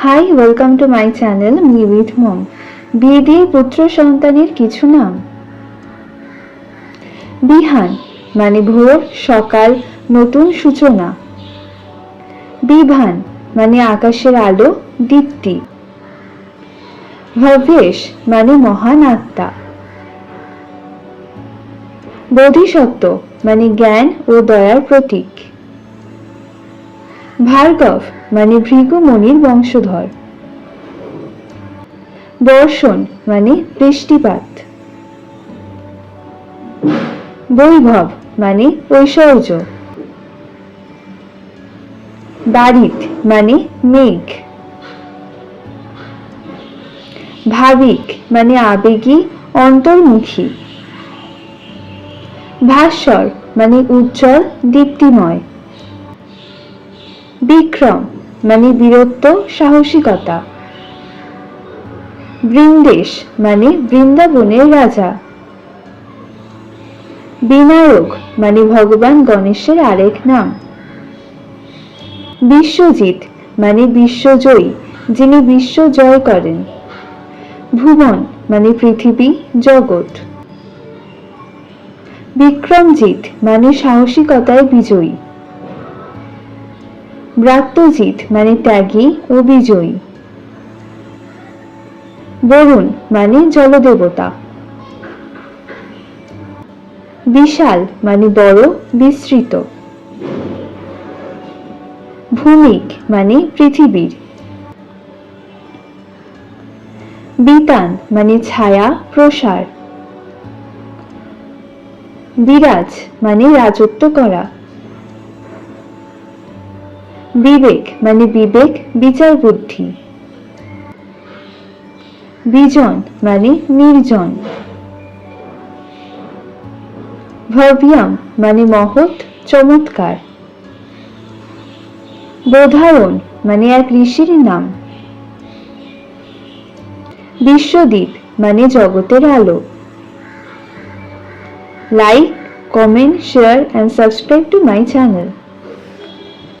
Hi welcome to my channel me with mom বিয়ে দিয়ে পুত্র সন্তানের কিছু নাম? বিহান মানে ভোর, সকাল, নতুন সূচনা। বিভান মানে আকাশের আলো, দীপ্তি। ভবেশ মানে মহান আত্মা। বোধিসত্ত্ব মানে জ্ঞান ও দয়ার প্রতীক। ভার্গব মানে ভৃগু মনির বংশধর। বর্ষণ মানে বৃষ্টিপাত। বৈভব মানে ঐশ্বর্য। বারিত মানে মেঘ। ভাবিক মানে আবেগী, অন্তর্মুখী। ভাস্বর মানে উজ্জ্বল, দীপ্তিময়। বিক্রম মানে বীরত্ব, সাহসিকতা। বৃন্দেশ মানে বৃন্দাবনের রাজা। বিনায়ক মানে ভগবান গণেশের আরেক নাম। বিশ্বজিৎ মানে বিশ্বজয়ী, যিনি বিশ্ব জয় করেন। ভুবন মানে পৃথিবী, জগৎ। বিক্রমজিৎ মানে সাহসিকতায় বিজয়ী। ব্রাত্যজিৎ মানে ত্যাগী ও বিজয়ী বরুণ মানে জলদেবতা। বিশাল মানে বড়, বিস্তৃত। ভূমিক মানে পৃথিবীর। বিতান মানে ছায়া, প্রসার। বিরাজ মানে রাজত্ব করা। বিবেক মানে বিবেক, বিচার বুদ্ধি। বিজন মানে নির্জন। ভব্যম মানে মহৎ, চমৎকার। বোধায়ন মানে এক ঋষির নাম। বিশ্বদ্বীপ মানে জগতের আলো। Like, comment, share and subscribe to my channel